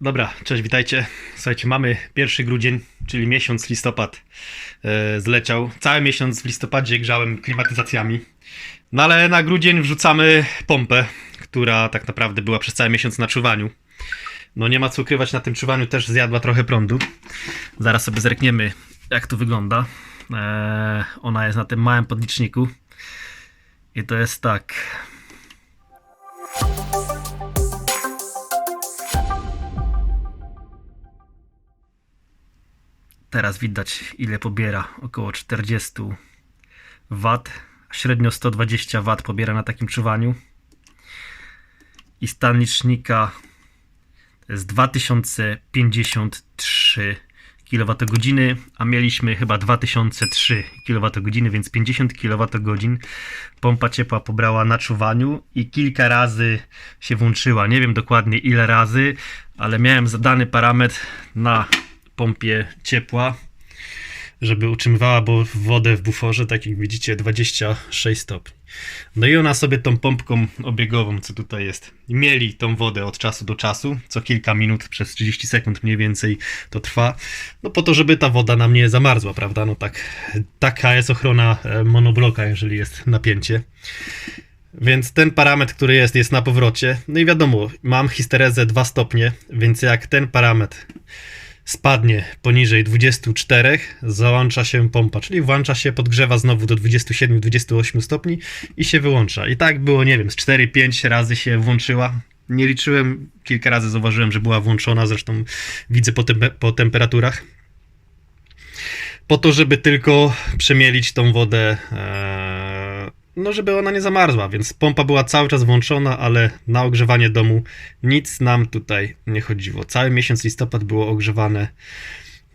Dobra, cześć, witajcie. Słuchajcie, mamy 1 grudzień, czyli miesiąc listopad e, zleciał. Cały miesiąc w listopadzie grzałem klimatyzacjami. No ale na grudzień wrzucamy pompę, która tak naprawdę była przez cały miesiąc na czuwaniu. No nie ma co ukrywać, na tym czuwaniu też zjadła trochę prądu. Zaraz sobie zerkniemy, jak to wygląda. E, ona jest na tym małym podliczniku. I to jest tak. Teraz widać ile pobiera, około 40 W. Średnio 120 W pobiera na takim czuwaniu. I stan licznika to jest 2053 kWh, a mieliśmy chyba 2003 kWh, więc 50 kWh pompa ciepła pobrała na czuwaniu i kilka razy się włączyła. Nie wiem dokładnie ile razy, ale miałem zadany parametr na pompie ciepła, żeby utrzymywała wodę w buforze, tak jak widzicie, 26 stopni. No i ona sobie tą pompką obiegową, co tutaj jest, mieli tą wodę od czasu do czasu, co kilka minut, przez 30 sekund mniej więcej to trwa, no po to, żeby ta woda nam nie zamarzła, prawda? No tak, taka jest ochrona e, monobloka, jeżeli jest napięcie. Więc ten parametr, który jest, jest na powrocie. No i wiadomo, mam histerezę 2 stopnie, więc jak ten parametr spadnie poniżej 24, załącza się pompa, czyli włącza się, podgrzewa znowu do 27-28 stopni i się wyłącza. I tak było, nie wiem, z 4-5 razy się włączyła. Nie liczyłem, kilka razy zauważyłem, że była włączona, zresztą widzę po, po temperaturach. Po to, żeby tylko przemielić tą wodę, e, no żeby ona nie zamarzła, więc pompa była cały czas włączona, ale na ogrzewanie domu nic nam tutaj nie chodziło. Cały miesiąc listopad było ogrzewane,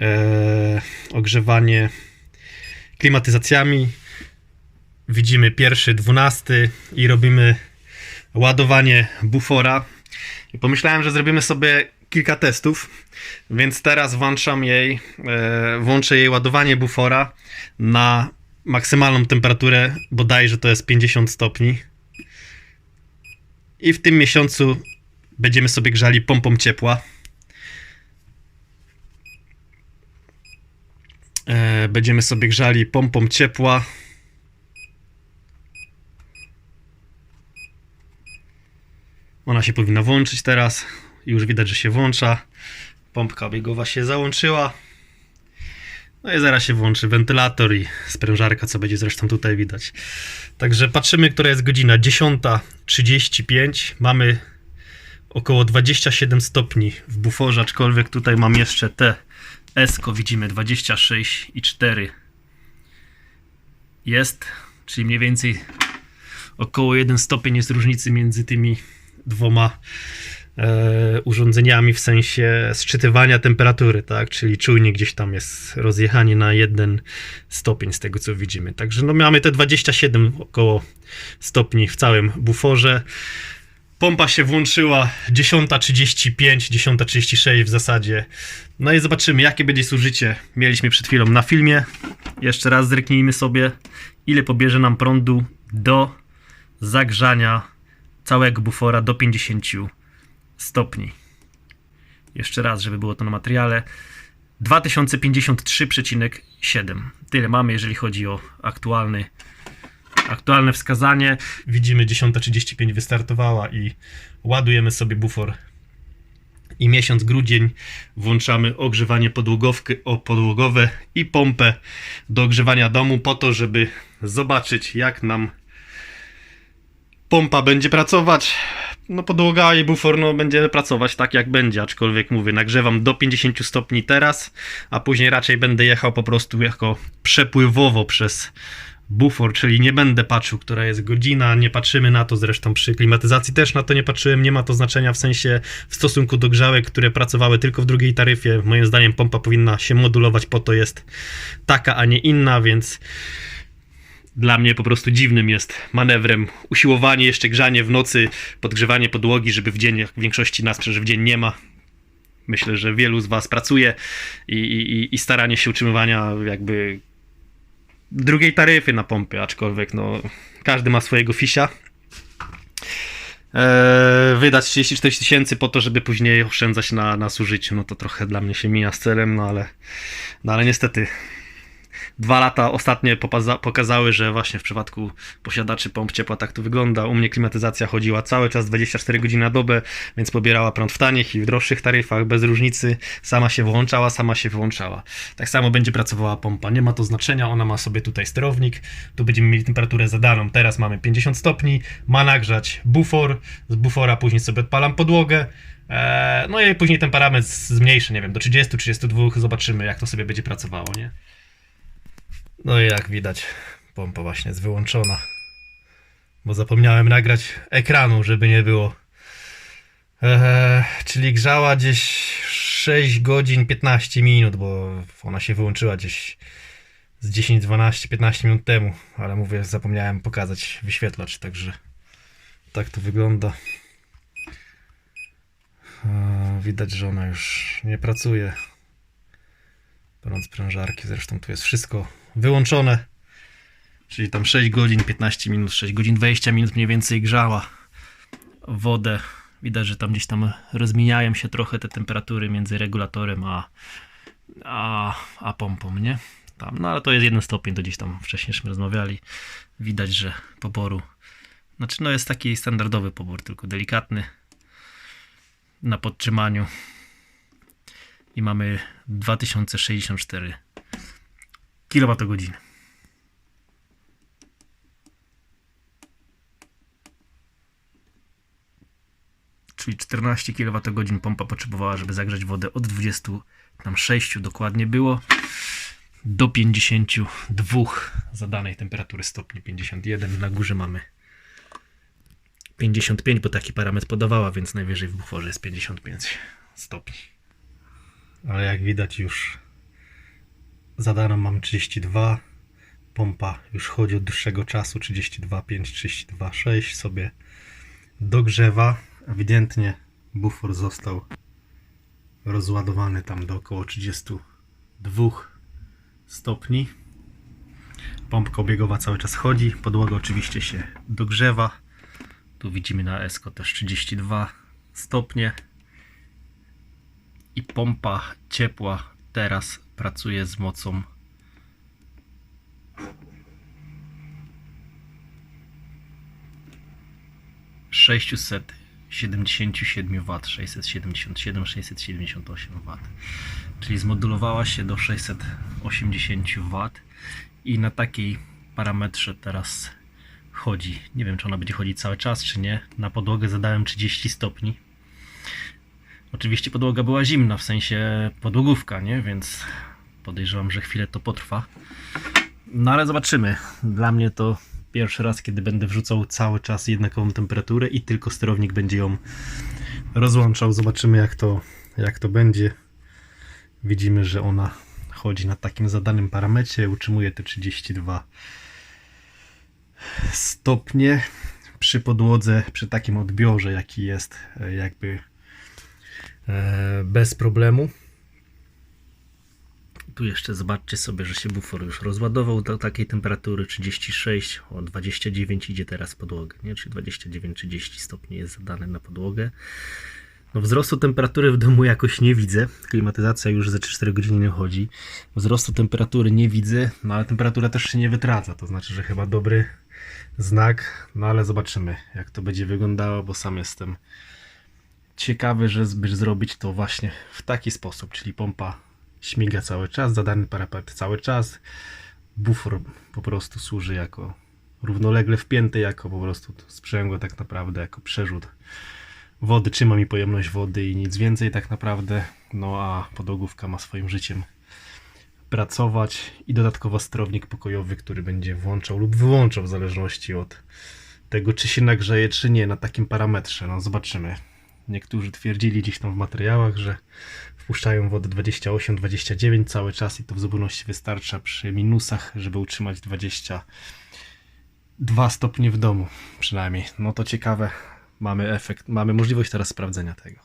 e, ogrzewanie klimatyzacjami. Widzimy pierwszy, dwunasty i robimy ładowanie bufora. I pomyślałem, że zrobimy sobie kilka testów, więc teraz włączam jej, e, włączę jej ładowanie bufora na maksymalną temperaturę, bodajże to jest 50 stopni. I w tym miesiącu będziemy sobie grzali pompą ciepła. E, będziemy sobie grzali pompą ciepła. Ona się powinna włączyć teraz. Już widać, że się włącza. Pompka biegowa się załączyła. No i zaraz się włączy wentylator i sprężarka, co będzie zresztą tutaj widać. Także patrzymy, która jest godzina 10.35. Mamy około 27 stopni w buforze, aczkolwiek tutaj mam jeszcze te Esko, widzimy 26,4 jest, czyli mniej więcej około 1 stopień jest różnicy między tymi dwoma urządzeniami w sensie sczytywania temperatury, tak? Czyli czujnik gdzieś tam jest rozjechanie na jeden stopień z tego co widzimy. Także no mamy te 27 około stopni w całym buforze. Pompa się włączyła 10.35, 10.36 w zasadzie. No i zobaczymy, jakie będzie zużycie. Mieliśmy przed chwilą na filmie. Jeszcze raz zerknijmy sobie, ile pobierze nam prądu do zagrzania całego bufora do 50 stopni. Jeszcze raz, żeby było to na materiale. 2053,7. Tyle mamy, jeżeli chodzi o aktualny, aktualne wskazanie. Widzimy 10.35 wystartowała i ładujemy sobie bufor. I miesiąc grudzień włączamy ogrzewanie podłogowki, o podłogowe i pompę do ogrzewania domu po to, żeby zobaczyć jak nam pompa będzie pracować. No podłoga i bufor no, będzie pracować tak jak będzie, aczkolwiek mówię, nagrzewam do 50 stopni teraz, a później raczej będę jechał po prostu jako przepływowo przez bufor, czyli nie będę patrzył, która jest godzina, nie patrzymy na to, zresztą przy klimatyzacji też na to nie patrzyłem, nie ma to znaczenia w sensie w stosunku do grzałek, które pracowały tylko w drugiej taryfie. Moim zdaniem pompa powinna się modulować, po to jest taka, a nie inna, więc dla mnie po prostu dziwnym jest manewrem usiłowanie, jeszcze grzanie w nocy, podgrzewanie podłogi, żeby w dzień, jak w większości nas, że w dzień nie ma. Myślę, że wielu z Was pracuje i, i, i staranie się utrzymywania jakby drugiej taryfy na pompy, aczkolwiek no, każdy ma swojego fisia. e, wydać 34 tysięcy po to, żeby później oszczędzać na, na zużyciu. No to trochę dla mnie się mija z celem, no ale, no ale niestety dwa lata ostatnie pokazały, że właśnie w przypadku posiadaczy pomp ciepła tak to wygląda. U mnie klimatyzacja chodziła cały czas 24 godziny na dobę, więc pobierała prąd w tanich i w droższych taryfach, bez różnicy. Sama się włączała, sama się wyłączała. Tak samo będzie pracowała pompa. Nie ma to znaczenia, ona ma sobie tutaj sterownik. Tu będziemy mieli temperaturę zadaną. Teraz mamy 50 stopni, ma nagrzać bufor. Z bufora później sobie odpalam podłogę. Eee, no i później ten parametr zmniejszę, nie wiem, do 30-32. Zobaczymy, jak to sobie będzie pracowało, nie? No i jak widać, pompa właśnie jest wyłączona. Bo zapomniałem nagrać ekranu, żeby nie było. Eee, czyli grzała gdzieś 6 godzin 15 minut, bo ona się wyłączyła gdzieś z 10, 12, 15 minut temu. Ale mówię, zapomniałem pokazać wyświetlacz, także tak to wygląda. Eee, widać, że ona już nie pracuje. Prąd sprężarki, zresztą tu jest wszystko wyłączone. Czyli tam 6 godzin 15 minut, 6 godzin 20 minut mniej więcej grzała wodę. Widać, że tam gdzieś tam rozmieniają się trochę te temperatury między regulatorem a, a, a pompą, nie? Tam, no ale to jest jeden stopień, to gdzieś tam wcześniejśmy rozmawiali. Widać, że poboru, znaczy no jest taki standardowy pobór, tylko delikatny na podtrzymaniu i mamy 2064 kWh. Czyli 14 kWh pompa potrzebowała, żeby zagrzać wodę od 26 dokładnie było do 52 zadanej temperatury stopni 51. Na górze mamy 55, bo taki parametr podawała, więc najwyżej w buforze jest 55 stopni. Ale jak widać już zadaną mam 32. Pompa już chodzi od dłuższego czasu 32,5, 32,6 sobie dogrzewa. Ewidentnie bufor został rozładowany tam do około 32 stopni. Pompka obiegowa cały czas chodzi. Podłoga oczywiście się dogrzewa. Tu widzimy na ESCO też 32 stopnie. I pompa ciepła teraz pracuje z mocą sześćset siedemdziesięciu siedmiu W, 677, 678 W. Czyli zmodulowała się do 680 W i na takiej parametrze teraz chodzi. Nie wiem, czy ona będzie chodzić cały czas, czy nie. Na podłogę zadałem 30 stopni. Oczywiście podłoga była zimna, w sensie podłogówka, nie? Więc podejrzewam, że chwilę to potrwa. No ale zobaczymy. Dla mnie to pierwszy raz, kiedy będę wrzucał cały czas jednakową temperaturę i tylko sterownik będzie ją rozłączał. Zobaczymy jak to, jak to będzie. Widzimy, że ona chodzi na takim zadanym parametrze, utrzymuje te 32 stopnie przy podłodze, przy takim odbiorze, jaki jest e, jakby bez problemu. Tu jeszcze zobaczcie sobie, że się bufor już rozładował do takiej temperatury 36, o 29 idzie teraz podłogę, nie? czyli 29-30 stopni jest zadane na podłogę. No wzrostu temperatury w domu jakoś nie widzę. Klimatyzacja już ze 4 godziny nie chodzi. Wzrostu temperatury nie widzę, no ale temperatura też się nie wytradza. To znaczy, że chyba dobry znak. No ale zobaczymy, jak to będzie wyglądało, bo sam jestem ciekawy, żeby zrobić to właśnie w taki sposób, czyli pompa śmiga cały czas, zadany parapet cały czas, bufor po prostu służy jako równolegle wpięty, jako po prostu sprzęgło tak naprawdę, jako przerzut wody, trzyma mi pojemność wody i nic więcej tak naprawdę, no a podłogówka ma swoim życiem pracować i dodatkowo sterownik pokojowy, który będzie włączał lub wyłączał w zależności od tego, czy się nagrzeje, czy nie na takim parametrze. No zobaczymy. Niektórzy twierdzili gdzieś tam w materiałach, że wpuszczają wodę 28-29 cały czas i to w zupełności wystarcza przy minusach, żeby utrzymać 22 stopnie w domu przynajmniej. No to ciekawe, mamy efekt, mamy możliwość teraz sprawdzenia tego.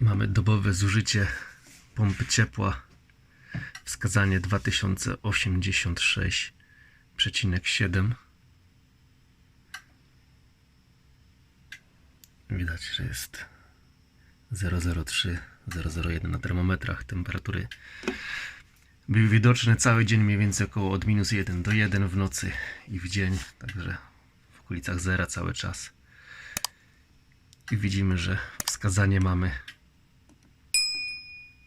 Mamy dobowe zużycie pompy ciepła, wskazanie 2086 przecinek 7. Widać, że jest 003, 001 na termometrach. Temperatury były widoczne cały dzień mniej więcej około od minus 1 do 1 w nocy i w dzień, także w okolicach zera cały czas. I widzimy, że wskazanie mamy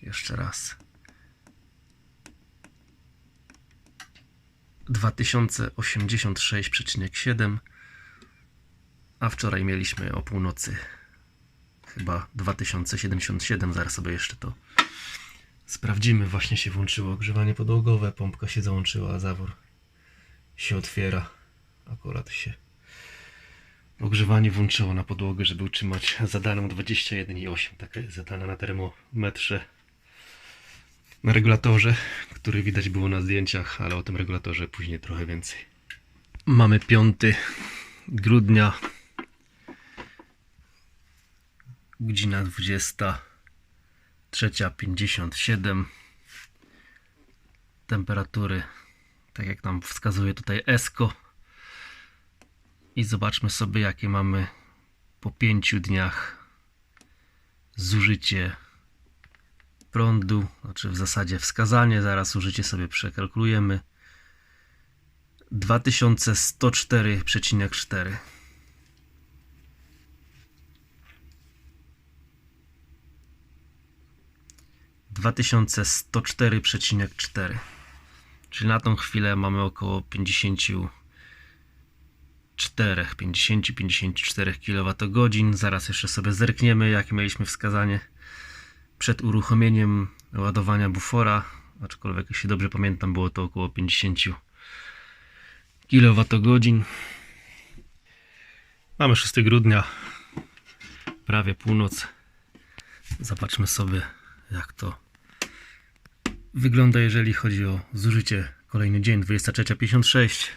jeszcze raz. 2086,7 a wczoraj mieliśmy o północy chyba 2077 zaraz sobie jeszcze to sprawdzimy. Właśnie się włączyło ogrzewanie podłogowe pompka się załączyła zawór się otwiera. Akurat się ogrzewanie włączyło na podłogę żeby utrzymać zadaną 21,8 taka jest zadana na termometrze na regulatorze, który widać było na zdjęciach, ale o tym regulatorze później trochę więcej. Mamy 5 grudnia, godzina 23.57. Temperatury, tak jak nam wskazuje tutaj ESCO. I zobaczmy sobie, jakie mamy po 5 dniach zużycie prądu, znaczy w zasadzie wskazanie, zaraz użycie sobie przekalkulujemy. 2104,4 2104,4 Czyli na tą chwilę mamy około 54 50-54 kWh. Zaraz jeszcze sobie zerkniemy, jakie mieliśmy wskazanie przed uruchomieniem ładowania bufora, aczkolwiek jeśli dobrze pamiętam było to około 50 kWh. Mamy 6 grudnia, prawie północ. Zobaczmy sobie jak to wygląda jeżeli chodzi o zużycie. Kolejny dzień 23.56.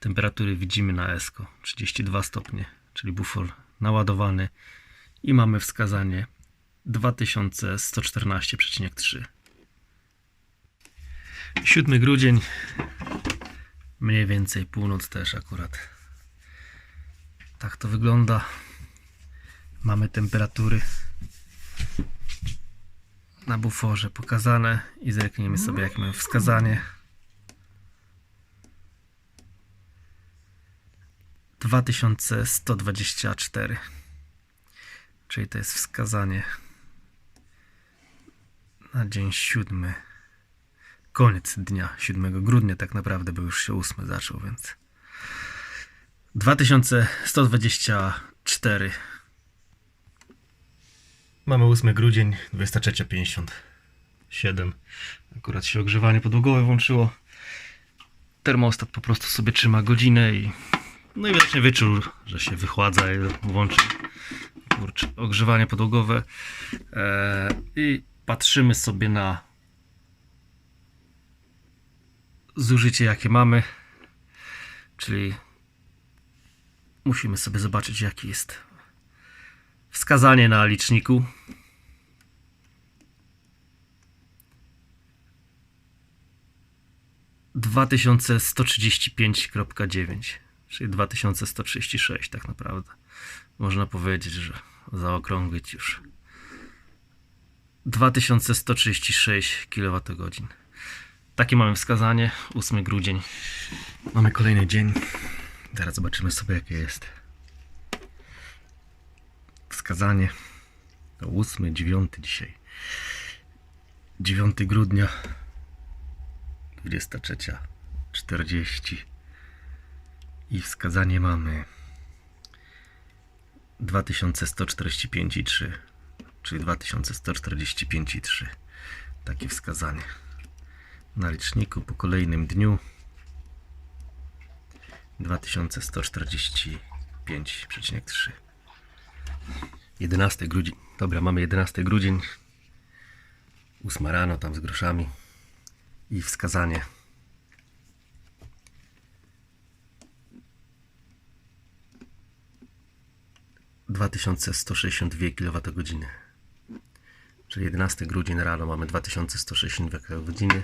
Temperatury widzimy na ESCO 32 stopnie, czyli bufor naładowany i mamy wskazanie 2114,3 7 grudzień mniej więcej północ też akurat. Tak to wygląda. Mamy temperatury na buforze pokazane i zerkniemy sobie jakie mamy wskazanie. 2124 czyli to jest wskazanie na dzień 7 koniec dnia 7 grudnia tak naprawdę bo już się 8 zaczął więc 2124 mamy 8 grudzień 23.57 akurat się ogrzewanie podłogowe włączyło. Termostat po prostu sobie trzyma godzinę i no i właśnie wyczuł, że się wychładza i włączy kurczę, ogrzewanie podłogowe. Eee, i patrzymy sobie na zużycie jakie mamy czyli musimy sobie zobaczyć jaki jest wskazanie na liczniku. dwa tysiące sto trzydzieści pięć kropka dziewięć czyli 2136 tak naprawdę. Można powiedzieć, że zaokrąglić już 2136 kWh. Takie mamy wskazanie. 8 grudzień. Mamy kolejny dzień. Zaraz zobaczymy sobie jakie jest. Wskazanie. To 8, 9 dzisiaj. 9 grudnia. 23.40. I wskazanie mamy 2145,3 czyli 2145,3 takie wskazanie. Na liczniku po kolejnym dniu 2145,3 11 grudzień. Dobra mamy 11 grudzień. 8 rano tam z groszami. I wskazanie. 2162 kWh. Czyli 11 grudzień rano, mamy 2162 godziny.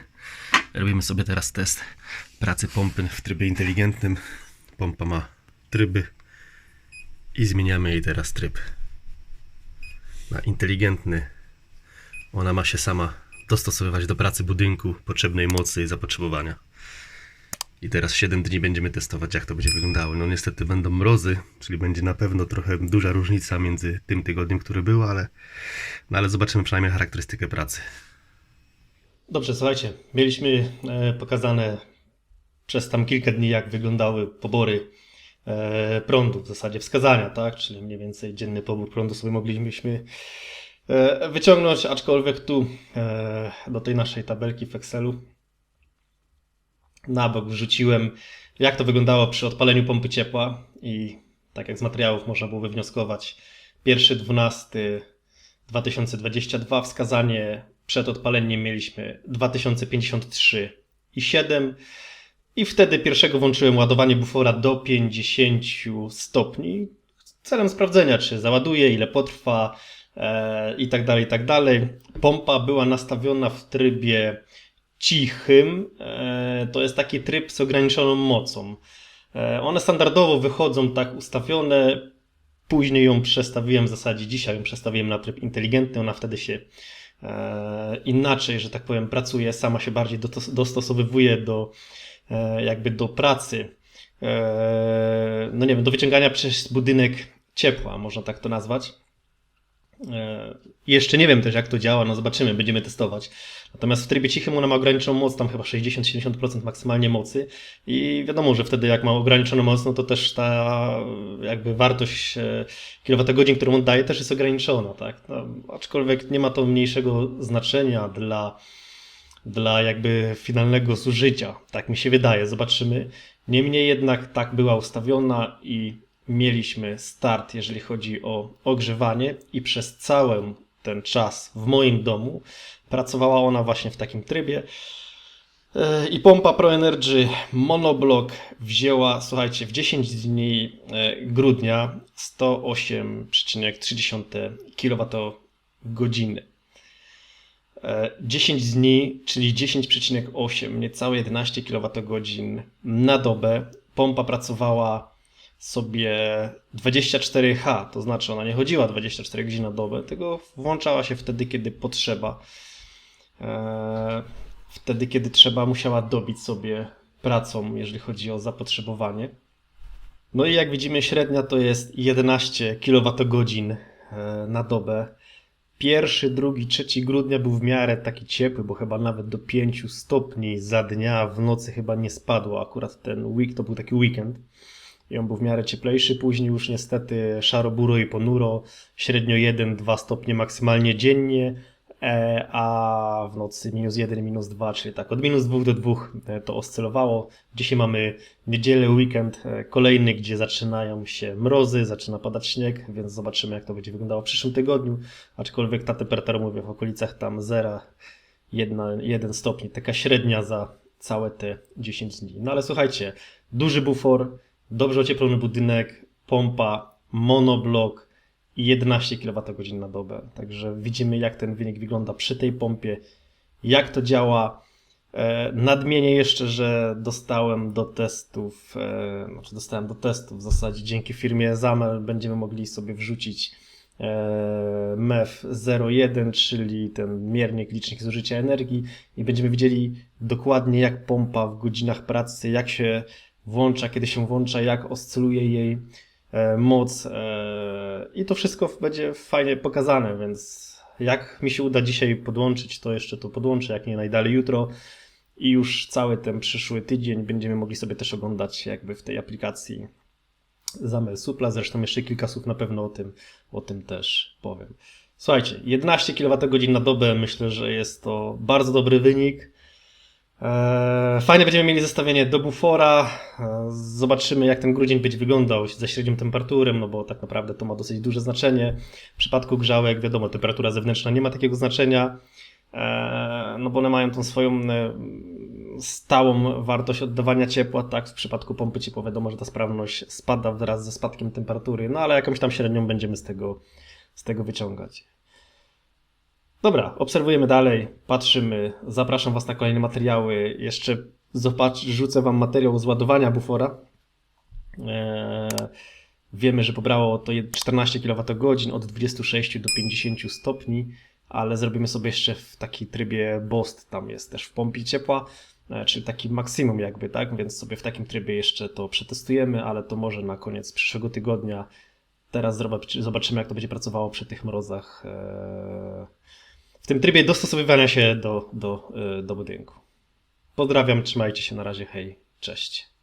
Robimy sobie teraz test pracy pompy w trybie inteligentnym. Pompa ma tryby i zmieniamy jej teraz tryb na inteligentny. Ona ma się sama dostosowywać do pracy budynku, potrzebnej mocy i zapotrzebowania. I teraz 7 dni będziemy testować, jak to będzie wyglądało. No niestety będą mrozy, czyli będzie na pewno trochę duża różnica między tym tygodniem, który był, ale, no ale zobaczymy przynajmniej charakterystykę pracy. Dobrze, słuchajcie, mieliśmy e, pokazane przez tam kilka dni, jak wyglądały pobory e, prądu, w zasadzie wskazania, tak? Czyli mniej więcej dzienny pobór prądu sobie mogliśmy e, wyciągnąć, aczkolwiek tu do tej naszej tabelki w Excelu na bok wrzuciłem, jak to wyglądało przy odpaleniu pompy ciepła i tak jak z materiałów można było wywnioskować, pierwszy 12 2022 wskazanie przed odpaleniem mieliśmy 2053 i 7 i wtedy pierwszego włączyłem ładowanie bufora do 50 stopni celem sprawdzenia, czy załaduje, ile potrwa e, i tak dalej, i tak dalej. Pompa była nastawiona w trybie cichym. E, to jest taki tryb z ograniczoną mocą. E, one standardowo wychodzą tak ustawione. Później ją przestawiłem w zasadzie dzisiaj ją przestawiłem na tryb inteligentny. Ona wtedy się e, inaczej, że tak powiem, pracuje, sama się bardziej do- dostosowywuje do jakby do pracy. No nie wiem, do wyciągania przez budynek ciepła, można tak to nazwać. E, Jeszcze nie wiem też, jak to działa, no zobaczymy, będziemy testować. Natomiast w trybie cichym ona ma ograniczoną moc, tam chyba 60-70% maksymalnie mocy i wiadomo, że wtedy jak ma ograniczoną moc, no to też ta jakby wartość e, kilowatogodzin, którą on daje, też jest ograniczona, tak? No, aczkolwiek nie ma to mniejszego znaczenia dla, dla jakby finalnego zużycia, tak mi się wydaje, zobaczymy. Niemniej jednak tak była ustawiona i mieliśmy start, jeżeli chodzi o ogrzewanie i przez cały ten czas w moim domu pracowała ona właśnie w takim trybie. E, I pompa Pro Energy Monoblock wzięła, słuchajcie, w 10 dni e, grudnia 108,3 kWh. 10 dni, czyli 10,8, niecałe 11 kWh na dobę. Pompa pracowała sobie 24H, to znaczy ona nie chodziła 24 godziny na dobę, tylko włączała się wtedy, kiedy potrzeba. Eee, Wtedy, kiedy trzeba, musiała dobić sobie pracą, jeżeli chodzi o zapotrzebowanie. No i jak widzimy, średnia to jest 11 kWh e, na dobę. Pierwszy, drugi, trzeci grudnia był w miarę taki ciepły, bo chyba nawet do 5 stopni za dnia w nocy chyba nie spadło. Akurat ten week to był taki weekend i on był w miarę cieplejszy. Później już niestety szaro, buro i ponuro, średnio 1-2 stopnie maksymalnie dziennie, e, a w nocy minus 1, minus 2, czyli tak od minus 2 do 2 e, to oscylowało. Dzisiaj mamy niedzielę, weekend e, kolejny, gdzie zaczynają się mrozy, zaczyna padać śnieg, więc zobaczymy jak to będzie wyglądało w przyszłym tygodniu, aczkolwiek ta temperatura mówię w okolicach tam 0, 1, 1 stopni, taka średnia za całe te 10 dni. No ale słuchajcie, duży bufor, dobrze ocieplony budynek, pompa, monoblok i 11 kWh na dobę. Także widzimy, jak ten wynik wygląda przy tej pompie, jak to działa. E, Nadmienię jeszcze, że dostałem do testów, e, znaczy dostałem do testów w zasadzie dzięki firmie Zamel będziemy mogli sobie wrzucić e, MEF 01, czyli ten miernik, licznik zużycia energii i będziemy widzieli dokładnie jak pompa w godzinach pracy, jak się włącza, kiedy się włącza, jak oscyluje jej e, moc e, i to wszystko będzie fajnie pokazane, więc jak mi się uda dzisiaj podłączyć, to jeszcze to podłączę, jak nie najdalej jutro i już cały ten przyszły tydzień będziemy mogli sobie też oglądać jakby w tej aplikacji Zamel Supla, zresztą jeszcze kilka słów na pewno o tym, o tym też powiem. Słuchajcie, 11 kWh na dobę myślę, że jest to bardzo dobry wynik. Eee, Fajne będziemy mieli zestawienie do bufora. Eee, Zobaczymy, jak ten grudzień będzie wyglądał ze średnią temperaturą, no bo tak naprawdę to ma dosyć duże znaczenie. W przypadku grzałek, wiadomo, temperatura zewnętrzna nie ma takiego znaczenia, eee, no bo one mają tą swoją e, stałą wartość oddawania ciepła. Tak, w przypadku pompy ciepła wiadomo, że ta sprawność spada wraz ze spadkiem temperatury, no ale jakąś tam średnią będziemy z tego, z tego wyciągać. Dobra, obserwujemy dalej, patrzymy, zapraszam Was na kolejne materiały. Jeszcze zobacz, rzucę Wam materiał z ładowania bufora. Eee, wiemy, że pobrało to je- 14 kWh od 26 do 50 stopni, ale zrobimy sobie jeszcze w taki trybie BOST, tam jest też w pompie ciepła, e, czyli taki maksimum jakby, tak? Więc sobie w takim trybie jeszcze to przetestujemy, ale to może na koniec przyszłego tygodnia. Teraz zobaczy- zobaczymy, jak to będzie pracowało przy tych mrozach. eee, W tym trybie dostosowywania się do, do, e, do budynku. Pozdrawiam, trzymajcie się na razie, hej, cześć.